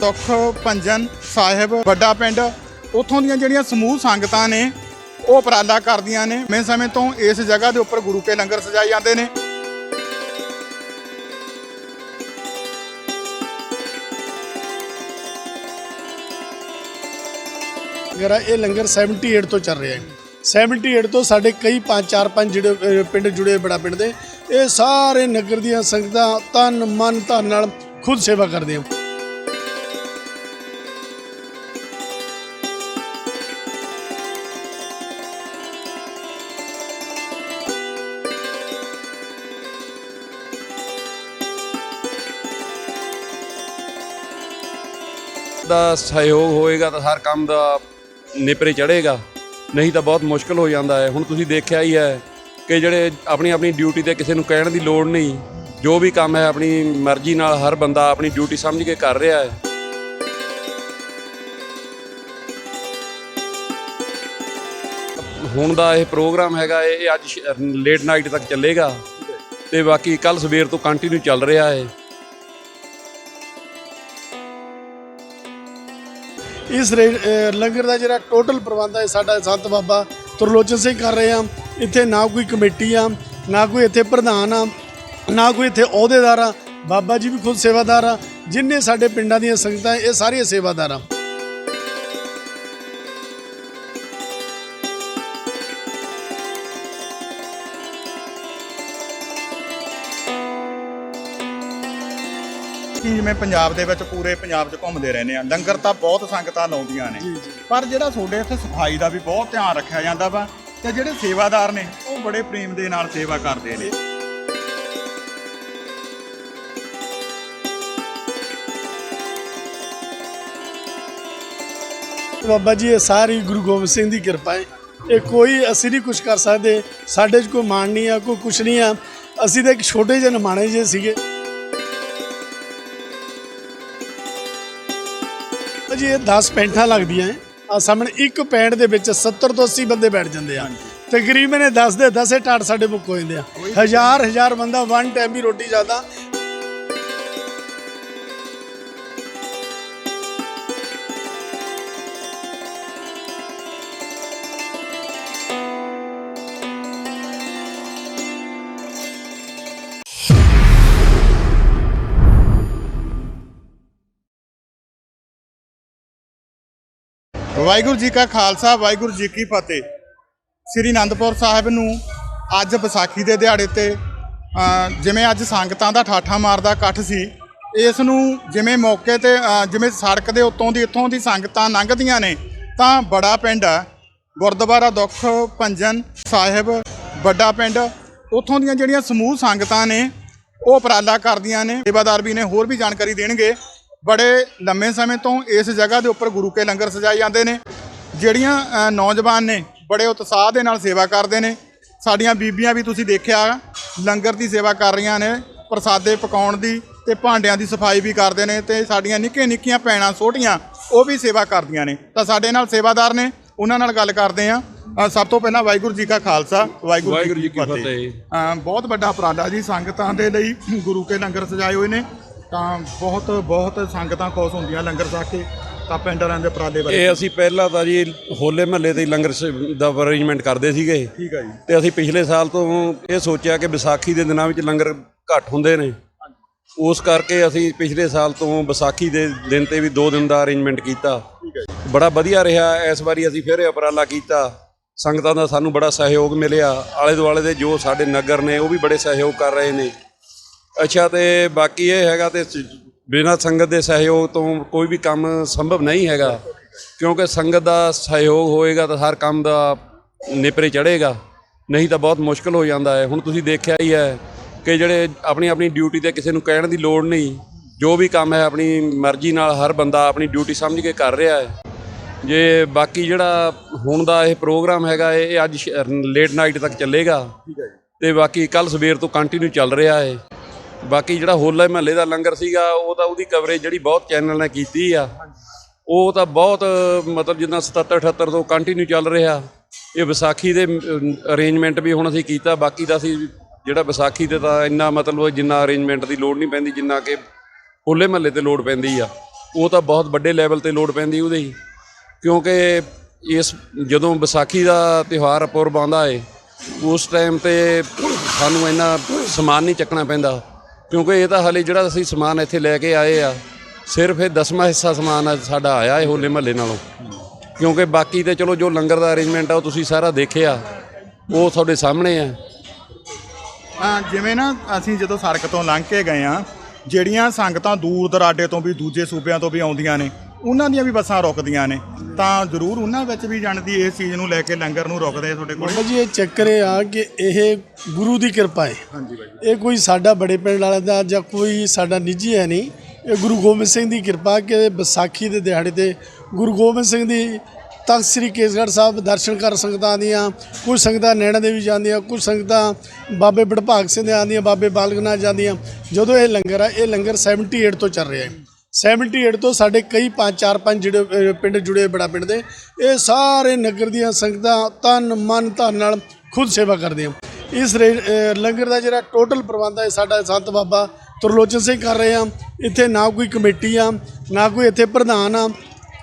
ਦੁੱਖ ਭੰਜਨ ਸਾਹਿਬ ਵੱਡਾ ਪਿੰਡ, ਉੱਥੋਂ ਦੀਆਂ ਜਿਹੜੀਆਂ ਸਮੂਹ ਸੰਗਤਾਂ ਨੇ, ਉਹ ਉਪਰਾਲਾ ਕਰਦੀਆਂ ਨੇ। ਮੈਂ ਸਮੇਂ ਤੋਂ ਇਸ ਜਗ੍ਹਾ ਦੇ ਉੱਪਰ ਗੁਰੂ ਕੇ ਲੰਗਰ ਸਜਾਏ ਜਾਂਦੇ ਨੇ। ਮੇਰਾ ਇਹ ਲੰਗਰ 78 ਤੋਂ ਚੱਲ ਰਿਹਾ ਹੈ। 78 ਤੋਂ ਸਾਡੇ ਕਈ ਪੰਜ, ਚਾਰ, ਪੰਜ ਜਿਹੜੇ ਪਿੰਡ ਜੁੜੇ ਬੜਾ ਪਿੰਡ ਦੇ, ਇਹ ਸਾਰੇ ਨਗਰ ਦੀਆਂ ਸੰਗਤਾਂ ਤਨ ਮਨ, ਧਨ ਨਾਲ ਖੁਦ ਸੇਵਾ ਕਰਦੇ ਆ। ਦਾ ਸਹਿਯੋਗ ਹੋਏਗਾ ਤਾਂ ਹਰ ਕੰਮ ਦਾ ਨਿਪਰੇ ਚੜੇਗਾ ਨਹੀਂ ਤਾਂ ਬਹੁਤ ਮੁਸ਼ਕਲ ਹੋ ਜਾਂਦਾ ਹੈ। ਹੁਣ ਤੁਸੀਂ ਦੇਖਿਆ ਹੀ ਹੈ ਕਿ ਜਿਹੜੇ ਆਪਣੀ ਆਪਣੀ ਡਿਊਟੀ ਤੇ ਕਿਸੇ ਨੂੰ ਕਹਿਣ ਦੀ ਲੋੜ ਨਹੀਂ, ਜੋ ਵੀ ਕੰਮ ਹੈ ਆਪਣੀ ਮਰਜ਼ੀ ਨਾਲ ਹਰ ਬੰਦਾ ਆਪਣੀ ਡਿਊਟੀ ਸਮਝ ਕੇ ਕਰ ਰਿਹਾ ਹੈ। ਹੁਣ ਦਾ ਇਹ ਪ੍ਰੋਗਰਾਮ ਹੈਗਾ, ਇਹ ਇਹ ਅੱਜ ਲੇਟ ਨਾਈਟ ਤੱਕ ਚੱਲੇਗਾ ਤੇ ਬਾਕੀ ਕੱਲ ਸਵੇਰ ਤੋਂ ਕੰਟੀਨਿਊ ਚੱਲ ਰਿਹਾ ਹੈ। ਇਸ ਰੇ- ਲੰਗਰ ਦਾ ਜਿਹੜਾ ਟੋਟਲ ਪ੍ਰਬੰਧ ਹੈ, ਸਾਡਾ ਸੰਤ ਬਾਬਾ ਤਰਲੋਚਨ ਸਿੰਘ ਕਰ ਰਹੇ ਆ। ਇੱਥੇ ਨਾ ਕੋਈ ਕਮੇਟੀ ਆ, ਨਾ ਕੋਈ ਇੱਥੇ ਪ੍ਰਧਾਨ ਆ, ਨਾ ਕੋਈ ਇੱਥੇ ਅਹੁਦੇਦਾਰ ਆ। ਬਾਬਾ ਜੀ ਵੀ ਖੁਦ ਸੇਵਾਦਾਰ ਆ। ਜਿੰਨੇ ਸਾਡੇ ਪਿੰਡਾਂ ਦੀਆਂ ਸੰਗਤਾਂ, ਇਹ ਸਾਰੀਆਂ ਸੇਵਾਦਾਰ ਆ। ਜਿਵੇਂ ਪੰਜਾਬ ਦੇ ਵਿੱਚ ਪੂਰੇ ਪੰਜਾਬ 'ਚ ਘੁੰਮਦੇ ਰਹਿੰਦੇ ਆ ਲੰਗਰ ਤਾਂ ਬਹੁਤ ਸੰਗਤਾਂ ਲਾਉਂਦੀਆਂ ਨੇ। ਪਰ ਜਿਹੜਾ ਤੁਹਾਡੇ ਇੱਥੇ ਸਫ਼ਾਈ ਦਾ ਵੀ ਬਹੁਤ ਧਿਆਨ ਰੱਖਿਆ ਜਾਂਦਾ ਵਾ ਤੇ ਜਿਹੜੇ ਸੇਵਾਦਾਰ ਨੇ ਉਹ ਬੜੇ ਪ੍ਰੇਮ ਦੇ ਨਾਲ ਸੇਵਾ ਕਰਦੇ ਨੇ। ਬਾਬਾ ਜੀ ਇਹ ਸਾਰੀ ਗੁਰੂ ਗੋਬਿੰਦ ਸਿੰਘ ਦੀ ਕਿਰਪਾ ਹੈ। ਇਹ ਕੋਈ ਅਸੀਂ ਨਹੀਂ ਕੁਝ ਕਰ ਸਕਦੇ ਸਾਡੇ 'ਚ ਕੋਈ ਮਾਣ ਨਹੀਂ ਆ ਕੋਈ ਕੁਛ ਨਹੀਂ ਆ। ਅਸੀਂ ਤਾਂ ਇੱਕ ਛੋਟੇ ਜਿਹੇ ਨਿਮਾਣੇ ਜਿਹੇ ਸੀਗੇ। ਜੀ ਇਹ 10 ਪੈਂਠਾਂ ਲੱਗਦੀਆਂ ਆ ਸਾਹਮਣੇ ਇੱਕ ਪੈਂਟ ਦੇ ਵਿੱਚ 70 ਤੋਂ 80 ਬੰਦੇ ਬੈਠ ਜਾਂਦੇ ਆ। ਤਕਰੀਬਨ ਇਹ 10 ਦੇ 10 ਟਾਟ ਸਾਡੇ ਬੁੱਕ ਹੋ ਜਾਂਦੇ ਆ। ਹਜ਼ਾਰ ਹਜ਼ਾਰ ਬੰਦਾ ਵਨ ਟਾਈਮ ਹੀ ਰੋਟੀ ਜਾਂਦਾ ਵਾਹਿਗੁਰੂ ਜੀ ਕਾ ਖਾਲਸਾ, ਵਾਹਿਗੁਰੂ ਜੀ ਕੀ ਫਤਿਹ। ਸ੍ਰੀ ਅਨੰਦਪੁਰ ਸਾਹਿਬ ਨੂੰ ਅੱਜ ਵਿਸਾਖੀ ਦੇ ਦਿਹਾੜੇ ਤੇ ਜਿਵੇਂ ਅੱਜ ਸੰਗਤਾਂ ਦਾ ਠਾਠਾ ਮਾਰਦਾ ਇਕੱਠ ਸੀ, ਇਸ ਨੂੰ ਜਿਵੇਂ ਮੌਕੇ ਤੇ ਜਿਵੇਂ ਸੜਕ ਦੇ ਉੱਤੋਂ ਦੀ ਇੱਥੋਂ ਦੀ ਸੰਗਤਾਂ ਲੰਘਦੀਆਂ ਨੇ, ਤਾਂ ਬੜਾ ਪਿੰਡ ਆ। ਗੁਰਦੁਆਰਾ ਦੁੱਖ ਭੰਜਨ ਸਾਹਿਬ, ਵੱਡਾ ਪਿੰਡ। ਉੱਥੋਂ ਦੀਆਂ ਜਿਹੜੀਆਂ ਸਮੂਹ ਸੰਗਤਾਂ ਨੇ, ਉਹ ਉਪਰਾਲਾ ਕਰਦੀਆਂ ਨੇ। ਸੇਵਾਦਾਰ ਵੀ ਨੇ, ਹੋਰ ਵੀ ਜਾਣਕਾਰੀ ਦੇਣਗੇ। ਬੜੇ ਲੰਮੇ ਸਮੇਂ ਤੋਂ ਇਸ ਜਗ੍ਹਾ ਦੇ ਉੱਪਰ ਗੁਰੂ ਕੇ ਲੰਗਰ ਸਜਾਏ ਜਾਂਦੇ ਨੇ। ਜਿਹੜੀਆਂ ਨੌਜਵਾਨ ਨੇ ਬੜੇ ਉਤਸ਼ਾਹ ਦੇ ਨਾਲ ਸੇਵਾ ਕਰਦੇ ਨੇ। ਸਾਡੀਆਂ ਬੀਬੀਆਂ ਵੀ ਤੁਸੀਂ ਦੇਖਿਆ ਲੰਗਰ ਦੀ ਸੇਵਾ ਕਰ ਰਹੀਆਂ ਨੇ ਪ੍ਰਸਾਦੇ ਪਕਾਉਣ ਦੀ ਤੇ ਭਾਂਡਿਆਂ ਦੀ ਸਫ਼ਾਈ ਵੀ ਕਰਦੇ ਨੇ ਤੇ ਸਾਡੀਆਂ ਨਿੱਕੀਆਂ ਨਿੱਕੀਆਂ ਭੈਣਾਂ ਛੋਟੀਆਂ ਉਹ ਵੀ ਸੇਵਾ ਕਰਦੀਆਂ ਨੇ। ਤਾਂ ਸਾਡੇ ਨਾਲ ਸੇਵਾਦਾਰ ਨੇ ਉਹਨਾਂ ਨਾਲ ਗੱਲ ਕਰਦੇ ਆ ਸਭ ਤੋਂ ਪਹਿਲਾਂ ਵਾਹਿਗੁਰੂ ਜੀ ਕਾ ਖਾਲਸਾ ਵਾਹਿਗੁਰੂ ਜੀ ਕੀ ਫਤਿਹ। ਬਹੁਤ ਵੱਡਾ ਉਪਰਾਲਾ ਜੀ ਸੰਗਤਾਂ ਦੇ ਲਈ ਗੁਰੂ ਕੇ ਲੰਗਰ ਸਜਾਏ ਹੋਏ ਨੇ। ਤਾਂ ਬਹੁਤ ਬਹੁਤ ਸੰਗਤਾਂ ਖੁਸ਼ ਹੁੰਦੀਆਂ ਲੰਗਰ ਛਕ ਕੇ ਤਾਂ ਪਿੰਡ ਵਾਲਿਆਂ ਦੇ ਉਪਰਾਲੇ ਬਾਰੇ ਇਹ ਅਸੀਂ ਪਹਿਲਾਂ ਤਾਂ ਜੀ ਹੋਲੇ ਮਹੱਲੇ ਤੇ ਹੀ ਲੰਗਰ ਸ- ਦਾ ਅਰੇਂਜਮੈਂਟ ਕਰਦੇ ਸੀਗੇ। ਠੀਕ ਹੈ ਜੀ। ਤੇ ਅਸੀਂ ਪਿਛਲੇ ਸਾਲ ਤੋਂ ਇਹ ਸੋਚਿਆ ਕਿ ਵਿਸਾਖੀ ਦੇ ਦਿਨਾਂ ਵਿੱਚ ਲੰਗਰ ਘੱਟ ਹੁੰਦੇ ਨੇ। ਉਸ ਕਰਕੇ ਅਸੀਂ ਪਿਛਲੇ ਸਾਲ ਤੋਂ ਵਿਸਾਖੀ ਦੇ ਦਿਨ ਤੇ ਵੀ 2 ਦਿਨ ਦਾ ਅਰੇਂਜਮੈਂਟ ਕੀਤਾ। ਠੀਕ ਹੈ ਜੀ। ਬੜਾ ਵਧੀਆ ਰਿਹਾ। ਇਸ ਵਾਰੀ ਅਸੀਂ ਫਿਰ ਇਹ ਉਪਰਾਲਾ ਕੀਤਾ। ਸੰਗਤਾਂ ਦਾ ਸਾਨੂੰ ਬੜਾ ਸਹਿਯੋਗ ਮਿਲਿਆ। ਆਲੇ ਦੁਆਲੇ ਦੇ ਜੋ ਸਾਡੇ ਨਗਰ ਨੇ ਉਹ ਵੀ ਬੜੇ ਸਹਿਯੋਗ ਕਰ ਰਹੇ ਨੇ। ਅੱਛਾ ਤੇ ਬਾਕੀ ਇਹ ਹੈਗਾ ਤੇ ਬਿਨਾਂ ਸੰਗਤ ਦੇ ਸਹਿਯੋਗ ਤੋਂ ਕੋਈ ਵੀ ਕੰਮ ਸੰਭਵ ਨਹੀਂ ਹੈਗਾ। ਕਿਉਂਕਿ ਸੰਗਤ ਦਾ ਸਹਿਯੋਗ ਹੋਏਗਾ ਤਾਂ ਹਰ ਕੰਮ ਦਾ ਨਿਪਰੇ ਚੜੇਗਾ ਨਹੀਂ ਤਾਂ ਬਹੁਤ ਮੁਸ਼ਕਲ ਹੋ ਜਾਂਦਾ ਹੈ। ਹੁਣ ਤੁਸੀਂ ਦੇਖਿਆ ਹੀ ਹੈ ਕਿ ਜਿਹੜੇ ਆਪਣੀ ਆਪਣੀ ਡਿਊਟੀ ਤੇ ਕਿਸੇ ਨੂੰ ਕਹਿਣ ਦੀ ਲੋੜ ਨਹੀਂ ਜੋ ਵੀ ਕੰਮ ਹੈ ਆਪਣੀ ਮਰਜ਼ੀ ਨਾਲ ਹਰ ਬੰਦਾ ਆਪਣੀ ਡਿਊਟੀ ਸਮਝ ਕੇ ਕਰ ਰਿਹਾ ਹੈ। ਜੇ ਬਾਕੀ ਜਿਹੜਾ ਹੁਣ ਦਾ ਇਹ ਪ੍ਰੋਗਰਾਮ ਹੈਗਾ ਇਹ ਇਹ ਅੱਜ ਲੇਟ ਨਾਈਟ ਤੱਕ ਚੱਲੇਗਾ। ਠੀਕ ਹੈ ਜੀ। ਤੇ ਬਾਕੀ ਕੱਲ ਸਵੇਰ ਤੋਂ ਕੰਟੀਨਿਊ ਚੱਲ ਰਿਹਾ ਹੈ। ਬਾਕੀ ਜਿਹੜਾ ਹੋਲੇ ਮਹੱਲੇ ਦਾ ਲੰਗਰ ਸੀਗਾ, ਉਹ ਤਾਂ ਉਹਦੀ ਕਵਰੇਜ ਜਿਹੜੀ ਬਹੁਤ ਚੈਨਲ ਨੇ ਕੀਤੀ ਆ। ਉਹ ਤਾਂ ਬਹੁਤ, ਮਤਲਬ ਜਿੱਦਾਂ 77 78 ਤੋਂ ਕੰਟੀਨਿਊ ਚੱਲ ਰਿਹਾ। ਇਹ ਵਿਸਾਖੀ ਦੇ ਅਰੇਂਜਮੈਂਟ ਵੀ ਹੁਣ ਅਸੀਂ ਕੀਤਾ। ਬਾਕੀ ਦਾ ਅਸੀਂ ਜਿਹੜਾ ਵਿਸਾਖੀ ਤੇ ਤਾਂ ਇੰਨਾ ਮਤਲਬ ਜਿੰਨਾ ਅਰੇਂਜਮੈਂਟ ਦੀ ਲੋੜ ਨਹੀਂ ਪੈਂਦੀ, ਜਿੰਨਾ ਕਿ ਹੋਲੇ ਮਹੱਲੇ ਤੇ ਲੋੜ ਪੈਂਦੀ ਆ। ਉਹ ਤਾਂ ਬਹੁਤ ਵੱਡੇ ਲੈਵਲ ਤੇ ਲੋੜ ਪੈਂਦੀ ਉਹਦੇ। ਕਿਉਂਕਿ ਇਸ, ਜਦੋਂ ਵਿਸਾਖੀ ਦਾ ਤਿਉਹਾਰ ਪੁਰਬ ਆਉਂਦਾ ਏ, ਉਸ ਟਾਈਮ ਤੇ ਸਾਨੂੰ ਇੰਨਾ ਸਮਾਨ ਨਹੀਂ ਚੱਕਣਾ ਪੈਂਦਾ। ਕਿਉਂਕਿ ਇਹ ਤਾਂ ਹਾਲੇ ਜਿਹੜਾ ਅਸੀਂ ਸਮਾਨ ਇੱਥੇ ਲੈ ਕੇ ਆਏ ਆ, ਸਿਰਫ ਇਹ ਦਸਵਾਂ ਹਿੱਸਾ ਸਮਾਨ ਸਾਡਾ ਆਇਆ ਇਹ ਹੋਲੇ ਮਹੱਲੇ ਨਾਲੋਂ। ਕਿਉਂਕਿ ਬਾਕੀ ਤੇ ਚਲੋ ਜੋ ਲੰਗਰ ਦਾ ਅਰੇਂਜਮੈਂਟ ਆ, ਉਹ ਤੁਸੀਂ ਸਾਰਾ ਦੇਖਿਆ, ਉਹ ਤੁਹਾਡੇ ਸਾਹਮਣੇ ਆ। ਹਾਂ ਜਿਵੇਂ ਨਾ ਅਸੀਂ ਜਦੋਂ ਸੜਕ ਤੋਂ ਲੰਘ ਕੇ ਗਏ ਆ, ਜਿਹੜੀਆਂ ਸੰਗਤਾਂ ਦੂਰ ਦਰਾਡੇ ਤੋਂ ਵੀ ਦੂਜੇ ਸੂਬਿਆਂ ਤੋਂ ਵੀ ਆਉਂਦੀਆਂ ਨੇ ਉਹਨਾਂ ਦੀਆਂ ਵੀ ਬੱਸਾਂ ਰੁਕਦੀਆਂ ਨੇ। ਤਾਂ ਜ਼ਰੂਰ ਉਹਨਾਂ ਵਿੱਚ ਵੀ ਜਾਣਦੀ ਇਸ ਚੀਜ਼ ਨੂੰ ਲੈ ਕੇ ਲੰਗਰ ਨੂੰ ਰੁਕਦੇ ਆ ਤੁਹਾਡੇ ਕੋਲ। ਬਾਬਾ ਜੀ ਇਹ ਚੱਕਰ ਇਹ ਆ ਕਿ ਇਹ ਗੁਰੂ ਦੀ ਕਿਰਪਾ ਹੈ ਹਾਂਜੀ ਬਾਈ ਇਹ ਕੋਈ ਸਾਡਾ ਬੜੇ ਪਿੰਡ ਵਾਲਾ ਦਾ ਜਾਂ ਕੋਈ ਸਾਡਾ ਨਿੱਜੀ ਹੈ ਨਹੀਂ। ਇਹ ਗੁਰੂ ਗੋਬਿੰਦ ਸਿੰਘ ਦੀ ਕਿਰਪਾ ਕਿ ਵਿਸਾਖੀ ਦੇ ਦਿਹਾੜੇ ਤੇ ਗੁਰੂ ਗੋਬਿੰਦ ਸਿੰਘ ਦੀ ਤਖਤ ਸ੍ਰੀ ਕੇਸਗੜ੍ਹ ਸਾਹਿਬ ਦਰਸ਼ਨ ਕਰ ਸੰਗਤਾਂ ਦੀਆਂ ਕੁਝ ਸੰਗਤਾਂ ਨੈਣਾ ਦੇਵੀ ਜਾਂਦੀਆਂ ਕੁਝ ਸੰਗਤਾਂ ਬਾਬੇ ਬੜਭਾਗ ਸਿੰਘ ਦੇ ਆਉਂਦੀਆਂ ਬਾਬੇ ਬਾਲਕਨਾਥ ਜਾਂਦੀਆਂ। ਜਦੋਂ ਇਹ ਲੰਗਰ ਆ ਇਹ ਲੰਗਰ 78 ਤੋਂ ਚੱਲ ਰਿਹਾ ਹੈ 78 ਤੋਂ ਸਾਡੇ ਕਈ ਪੰਜ, ਚਾਰ, ਪੰਜ ਜਿਹੜੇ ਪਿੰਡ ਜੁੜੇ ਬੜਾ ਪਿੰਡ ਦੇ, ਇਹ ਸਾਰੇ ਨਗਰ ਦੀਆਂ ਸੰਗਤਾਂ ਤਨ, ਮਨ, ਧਨ ਨਾਲ ਖੁਦ ਸੇਵਾ ਕਰਦੀਆਂ ਇਸ ਰੇ- ਲੰਗਰ ਦਾ ਜਿਹੜਾ ਟੋਟਲ ਪ੍ਰਬੰਧ ਹੈ ਸਾਡਾ ਸੰਤ ਬਾਬਾ ਤਰਲੋਚਨ ਸਿੰਘ ਕਰ ਰਹੇ ਆ। ਇੱਥੇ ਨਾ ਕੋਈ ਕਮੇਟੀ ਆ, ਨਾ ਕੋਈ ਇੱਥੇ ਪ੍ਰਧਾਨ ਆ,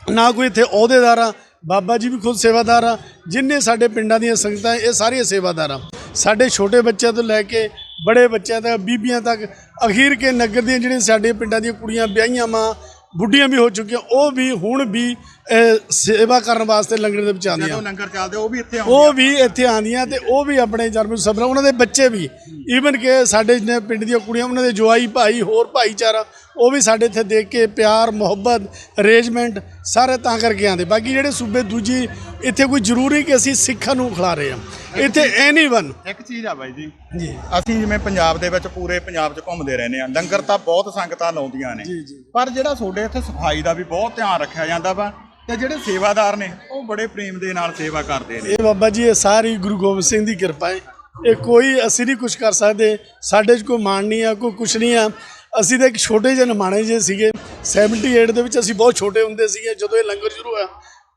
ਨਾ ਕੋਈ ਇੱਥੇ ਅਹੁਦੇਦਾਰ ਆ। ਬਾਬਾ ਜੀ ਵੀ ਖੁਦ ਸੇਵਾਦਾਰ ਆ। ਜਿੰਨੇ ਸਾਡੇ ਪਿੰਡਾਂ ਦੀਆਂ ਸੰਗਤਾਂ, ਇਹ ਸਾਰੀਆਂ ਸੇਵਾਦਾਰ ਆ। ਸਾਡੇ ਛੋਟੇ ਬੱਚਿਆਂ ਤੋਂ ਲੈ ਕੇ ਬੜੇ ਬੱਚਿਆਂ ਤੱਕ, ਬੀਬੀਆਂ ਤੱਕ, ਅਖੀਰ ਕੇ ਨਗਰ ਦੀਆਂ ਜਿਹੜੀਆਂ ਸਾਡੇ ਪਿੰਡਾਂ ਦੀਆਂ ਕੁੜੀਆਂ, ਵਿਆਹੀਆਂ ਮਾਂ, ਬੁੱਢੀਆਂ ਵੀ ਹੋ ਚੁੱਕੀਆਂ, ਉਹ ਵੀ ਹੁਣ ਵੀ ਸੇਵਾ ਕਰਨ ਵਾਸਤੇ ਲੰਗਰ ਦੇ ਵਿੱਚ ਆਉਂਦੀਆਂ। ਜਦੋਂ ਲੰਗਰ ਚੱਲਦੇ ਉਹ ਵੀ ਇੱਥੇ ਆਉਂਦੇ ਉਹ ਵੀ ਇੱਥੇ ਆਉਂਦੀਆਂ ਤੇ ਉਹ ਵੀ ਆਪਣੇ ਜਨਮ ਸਬਰ ਉਹਨਾਂ ਦੇ ਬੱਚੇ ਵੀ। ਈਵਨ ਕਿ ਸਾਡੇ ਜਿੰਨੇ ਪਿੰਡ ਦੀਆਂ ਕੁੜੀਆਂ ਉਹਨਾਂ ਦੇ ਜਵਾਈ ਭਾਈ ਹੋਰ ਭਾਈਚਾਰਾ ਉਹ ਵੀ ਸਾਡੇ ਇੱਥੇ ਦੇਖ ਕੇ ਪਿਆਰ ਮੁਹੱਬਤ ਅਰੇਂਜਮੈਂਟ ਸਾਰੇ ਤਾਂ ਕਰਕੇ ਆਉਂਦੇ। ਬਾਕੀ ਜਿਹੜੇ ਸੂਬੇ ਦੂਜੀ ਇੱਥੇ ਕੋਈ ਜ਼ਰੂਰੀ ਕਿ ਅਸੀਂ ਸਿੱਖਾਂ ਨੂੰ ਖਿਲਾ ਰਹੇ ਹਾਂ। ਇੱਥੇ ਐਨੀਵਨ ਇੱਕ ਚੀਜ਼ ਆ ਬਾਈ ਜੀ। ਜੀ। ਅਸੀਂ ਜਿਵੇਂ ਪੰਜਾਬ ਦੇ ਵਿੱਚ ਪੂਰੇ ਪੰਜਾਬ 'ਚ ਘੁੰਮਦੇ ਰਹਿੰਦੇ ਆ ਲੰਗਰ ਤਾਂ ਬਹੁਤ ਸੰਗਤਾਂ ਲਾਉਂਦੀਆਂ ਨੇ। ਪਰ ਜਿਹੜਾ ਤੁਹਾਡੇ ਇੱਥੇ ਸਫ਼ਾਈ ਦਾ ਵੀ ਬਹੁਤ ਧਿਆਨ ਰੱਖਿਆ ਜਾਂਦਾ ਵਾ ਤੇ ਜਿਹੜੇ ਸੇਵਾਦਾਰ ਨੇ ਉਹ ਬੜੇ ਪ੍ਰੇਮ ਦੇ ਨਾਲ ਸੇਵਾ ਕਰਦੇ ਨੇ। ਇਹ ਬਾਬਾ ਜੀ ਇਹ ਸਾਰੀ ਗੁਰੂ ਗੋਬਿੰਦ ਸਿੰਘ ਦੀ ਕਿਰਪਾ ਹੈ। ਇਹ ਕੋਈ ਅਸੀਂ ਨਹੀਂ ਕੁਝ ਕਰ ਸਕਦੇ। ਸਾਡੇ 'ਚ ਕੋਈ ਮਾਣ ਨਹੀਂ ਆ ਕੋਈ ਕੁਛ ਨਹੀਂ ਆ। ਅਸੀਂ ਤਾਂ ਇੱਕ ਛੋਟੇ ਜਿਹੇ ਨਿਮਾਣੇ ਜਿਹੇ ਸੀਗੇ। 78 ਦੇ ਵਿੱਚ ਅਸੀਂ ਬਹੁਤ ਛੋਟੇ ਹੁੰਦੇ ਸੀਗੇ ਜਦੋਂ ਇਹ ਲੰਗਰ ਸ਼ੁਰੂ ਹੋਇਆ।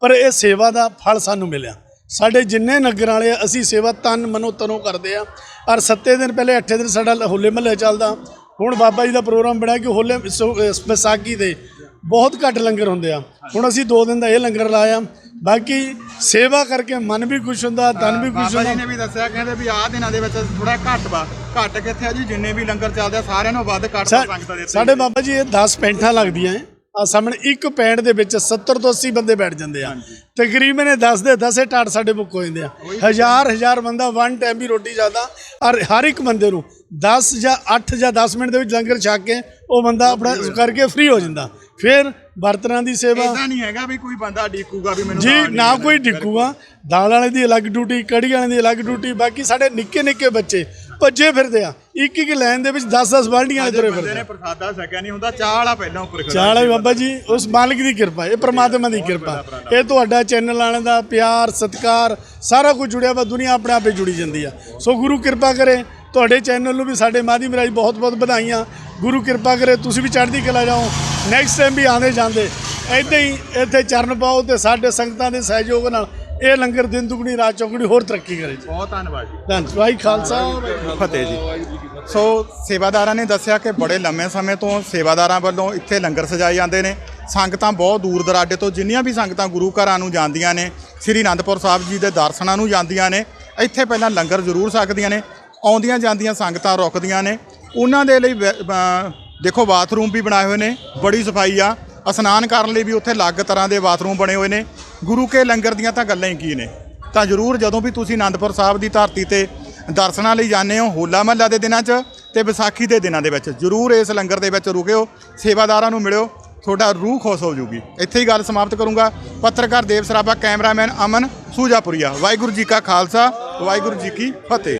ਪਰ ਇਹ ਸੇਵਾ ਦਾ ਫਲ ਸਾਨੂੰ ਮਿਲਿਆ। ਸਾਡੇ ਜਿੰਨੇ ਨਗਰ ਵਾਲੇ ਆ, ਅਸੀਂ ਸੇਵਾ ਤਨ ਮਨੋ ਤਨੋ ਕਰਦੇ ਆ। ਔਰ ਸੱਤੇ ਦਿਨ ਪਹਿਲੇ ਅੱਠੇ ਦਿਨ ਸਾਡਾ ਹੋਲੇ ਮਹੱਲੇ ਚੱਲਦਾ। ਹੁਣ ਬਾਬਾ ਜੀ ਦਾ ਪ੍ਰੋਗਰਾਮ ਬਣਿਆ ਕਿ ਹੋਲੇ ਵਿਸਾਖੀ ਦੇ ਬਹੁਤ ਘੱਟ ਲੰਗਰ ਹੁੰਦੇ ਆ। ਹੁਣ ਅਸੀਂ 2 ਦਿਨ ਦਾ ਇਹ ਲੰਗਰ ਲਾਇਆ। ਬਾਕੀ ਸੇਵਾ ਕਰਕੇ ਮਨ ਵੀ ਖੁਸ਼ ਹੁੰਦਾ ਤਨ ਵੀ ਖੁਸ਼ ਬਾਬਾ ਜੀ ਹੁੰਦਾ। ਨੇ ਵੀ ਦੱਸਿਆ ਕਹਿੰਦੇ ਵੀ ਆਹ ਦਿਨਾਂ ਦੇ ਵਿੱਚ ਥੋੜਾ ਘੱਟ ਵਾ। ਘੱਟ ਕਿੱਥੇ ਆ ਜੀ? ਜਿੰਨੇ ਵੀ ਲੰਗਰ ਚੱਲਦੇ ਆ ਸਾਰਿਆਂ ਨੂੰ ਵੱਧ ਘੱਟ ਸਾ- ਸੰਗਤਾਂ ਦੇ ਸਾਡੇ ਬਾਬਾ ਜੀ ਇਹ 10 ਪੈਂਠਾਂ ਲੱਗਦੀਆਂ ਆ ਸਾਹਮਣੇ ਇੱਕ ਪੈਂਟ ਦੇ ਵਿੱਚ 70 ਤੋਂ 80 ਬੰਦੇ ਬੈਠ ਜਾਂਦੇ ਆ। ਤਕਰੀਬਨ ਇਹ 10 ਦੇ 10 ਟਾਟ ਸਾਡੇ ਬੁੱਕ ਹੋ ਜਾਂਦੇ ਆ। ਹਜ਼ਾਰ ਹਜ਼ਾਰ ਬੰਦਾ ਵਨ ਟਾਈਮ ਵੀ ਰੋਟੀ ਜਾਂਦਾ ਔਰ ਹਰ ਇੱਕ ਬੰਦੇ ਨੂੰ 10 ਜਾਂ 8 ਜਾਂ 10 ਮਿੰਟ ਦੇ ਵਿੱਚ ਲੰਗਰ ਛਕ ਕੇ ਉਹ ਬੰਦਾ ਆਪਣਾ ਕਰਕੇ ਫ੍ਰੀ ਹੋ ਜਾਂਦਾ। ਫਿਰ ਬਰਤਨਾਂ ਦੀ ਸੇਵਾ। ਇਦਾਂ ਨਹੀਂ ਹੈਗਾ ਵੀ ਕੋਈ ਬੰਦਾ ਡੀਕੂਗਾ ਵੀ ਮੈਨੂੰ ਜੀ ਨਾ। ਕੋਈ ਡਿੱਕੂਗਾ। ਦਾਲ ਵਾਲੇ ਦੀ ਅਲੱਗ ਡਿਊਟੀ ਕੜੀ ਵਾਲੇ ਦੀ ਅਲੱਗ ਡਿਊਟੀ ਬਾਕੀ ਸਾਡੇ ਨਿੱਕੇ ਨਿੱਕੇ ਬੱਚੇ ਭੱਜੇ ਫਿਰਦੇ ਆ। ਇੱਕ ਇੱਕ ਲਾਈਨ ਦੇ ਵਿੱਚ 10-10 ਬਾਲਟੀਆਂ ਵਾਲੇ ਤੁਰੇ ਫਿਰਦੇ ਨੇ ਪ੍ਰਸਾਦਾ ਛਕਿਆ ਨਹੀਂ ਹੁੰਦਾ ਚਾਹ ਵਾਲਾ ਪਹਿਲਾਂ ਉੱਪਰ ਖੜਾ ਚਾਲ ਹੈ ਬਾਬਾ ਜੀ ਉਸ ਮਾਲਕ ਦੀ ਕਿਰਪਾ ਇਹ ਪ੍ਰਮਾਤਮਾ ਦੀ ਕਿਰਪਾ। ਇਹ ਤੁਹਾਡਾ ਚੈਨਲ ਵਾਲਿਆਂ ਦਾ ਪਿਆਰ ਸਤਿਕਾਰ ਸਾਰਾ ਕੁਝ ਜੁੜਿਆ ਵਾ ਦੁਨੀਆ ਆਪਣੇ ਆਪੇ ਜੁੜੀ ਜਾਂਦੀ ਆ। ਸੋ ਗੁਰੂ ਕਿਰਪਾ ਕਰੇ ਤੁਹਾਡੇ ਚੈਨਲ ਨੂੰ ਵੀ ਸਾਡੇ ਮਾਧਿਅਮ ਰਾਹੀਂ ਬਹੁਤ ਬਹੁਤ ਵਧਾਈਆਂ। ਗੁਰੂ ਕਿਰਪਾ ਕਰੇ ਤੁਸੀਂ ਵੀ ਚੜ੍ਹਦੀ ਕਲਾ ਜਾਓ ਨੈਕਸਟ ਟਾਈਮ ਵੀ ਆਉਂਦੇ ਜਾਂਦੇ ਏਦਾਂ ਹੀ ਇੱਥੇ ਚਰਨ ਪਾਓ ਤੇ ਸਾਡੇ ਸੰਗਤਾਂ ਦੇ ਸਹਿਯੋਗ ਨਾਲ ਇਹ ਲੰਗਰ ਦਿਨ ਦੁਗਣੀ ਰਾਤ ਚੌਗਣੀ ਹੋਰ ਤਰੱਕੀ ਕਰੇ ਜੀ। ਬਹੁਤ ਧੰਨਵਾਦ ਜੀ। ਧੰਨ ਵਾਹਿ ਖਾਲਸਾ। ਫਤਿਹ ਜੀ। ਸੋ ਸੇਵਾਦਾਰਾਂ ਨੇ ਦੱਸਿਆ ਕਿ ਬੜੇ ਲੰਮੇ ਸਮੇਂ ਤੋਂ ਸੇਵਾਦਾਰਾਂ ਵੱਲੋਂ ਇੱਥੇ ਲੰਗਰ ਸਜਾਏ ਜਾਂਦੇ ਨੇ। ਸੰਗਤਾਂ ਬਹੁਤ ਦੂਰ ਦਰਾਡੇ ਤੋਂ ਜਿੰਨੀਆਂ ਵੀ ਸੰਗਤਾਂ ਗੁਰੂ ਘਰਾਂ ਨੂੰ ਜਾਂਦੀਆਂ ਨੇ ਸ੍ਰੀ ਅਨੰਦਪੁਰ ਸਾਹਿਬ ਜੀ ਦੇ ਦਰਸ਼ਨਾਂ ਨੂੰ ਜਾਂਦੀਆਂ ਨੇ ਇੱਥੇ ਪਹਿਲਾਂ ਲੰਗਰ ਜ਼ਰੂਰ ਸਕਦੀਆਂ ਨੇ ਆਉਂਦੀਆਂ ਜਾਂਦੀਆਂ ਸੰਗਤਾਂ ਰੁਕਦੀਆਂ ਨੇ। ਉਹਨਾਂ ਦੇ ਲਈ ਦੇਖੋ ਬਾਥਰੂਮ ਵੀ ਬਣਾਏ ਹੋਏ ਨੇ ਬੜੀ ਸਫ਼ਾਈ ਆ। ਇਸ਼ਨਾਨ ਕਰਨ ਲਈ ਵੀ ਉੱਥੇ ਅਲੱਗ ਤਰ੍ਹਾਂ ਦੇ ਬਾਥਰੂਮ ਬਣੇ ਹੋਏ ਨੇ। ਗੁਰੂ ਕੇ ਲੰਗਰ ਦੀਆਂ ਤਾਂ ਗੱਲਾਂ ਹੀ ਕੀ ਨੇ? ਤਾਂ ਜ਼ਰੂਰ ਜਦੋਂ ਵੀ ਤੁਸੀਂ ਆਨੰਦਪੁਰ ਸਾਹਿਬ ਦੀ ਧਰਤੀ ਤੇ ਦਰਸ਼ਨਾਂ ਲਈ ਜਾਂਦੇ ਹੋ, ਹੋਲਾ ਮਹੱਲਾ ਦੇ ਦਿਨਾਂ 'ਚ ਤੇ ਵਿਸਾਖੀ ਦੇ ਦਿਨਾਂ ਦੇ ਵਿੱਚ, ਜ਼ਰੂਰ ਇਸ ਲੰਗਰ ਦੇ ਵਿੱਚ ਰੁਕਿਓ, ਸੇਵਾਦਾਰਾਂ ਨੂੰ ਮਿਲਿਓ, ਤੁਹਾਡਾ ਰੂਹ ਖੁਸ਼ ਹੋ ਜੂਗੀ ਇੱਥੇ ਹੀ ਗੱਲ ਸਮਾਪਤ ਕਰੂੰਗਾ। ਪੱਤਰਕਾਰ ਦੇਵ ਸਰਾਭਾ, ਕੈਮਰਾਮੈਨ ਅਮਨ ਸੂਜਾਪੁਰੀਆ। ਵਾਹਿਗੁਰੂ ਜੀ ਕਾ ਖਾਲਸਾ, ਵਾਹਿਗੁਰੂ ਜੀ ਕੀ ਫਤਿਹ।